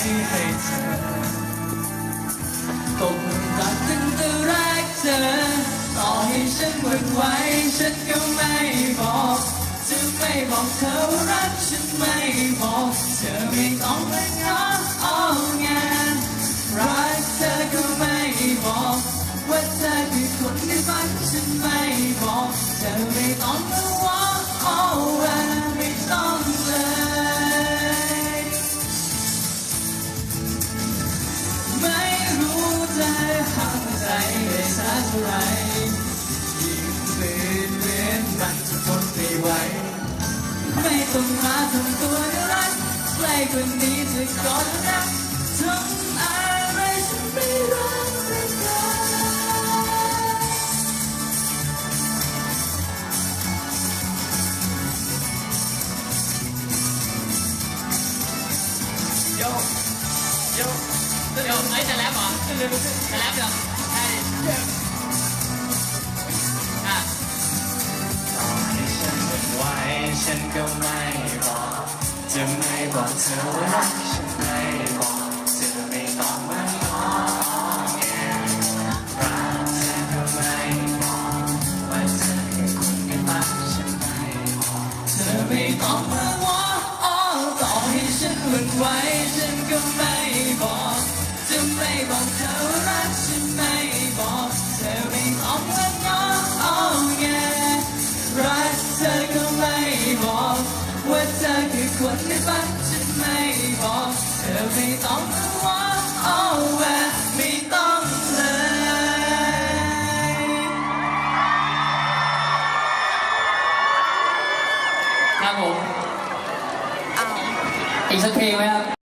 ให้เธอตกหลุมรักตั้งแต่แรกเจอต่อให้ฉันหวั่นไหวฉันก็ไม่บอกจะไม่บอกเธอว่ารักฉันไม่บอกเธอไม่ต้องมาง้อเอางานรักเธอก็ไม่บอกว่าเธอคือคนในฝันฉันไม่บอกเธอไม่ต้องมา ไรยิ่งเปลี่ยนเวียนมันจะทนไม่ไหวไม่ต้องมาทำตัวน่ารักใกล้กว่านี้จะกอดรักทำอะไรฉันไม่รักไม่ได้โยโยโยเอ้ยจะแรปเหรอจะแรปเหรอ ฉันก็ไม่บอก จะไม่บอกเธอว่ารักฉันไม่บอกเธอไม่ต้องมาง้อแงรักเธอก็ไม่บอกว่าเธอคือคนในฝันฉันไม่บอกเธอไม่ต้องมาว่าอ้อต่อให้ฉันหวั่นไหวฉันก็ไม่บอก จะไม่บอกเธอ คือคนในฝันฉันไม่บอกเธอไม่ต้องมาว่าเอาแวไม่ต้องเลยครับผม อีกสักเพลงไหมครับ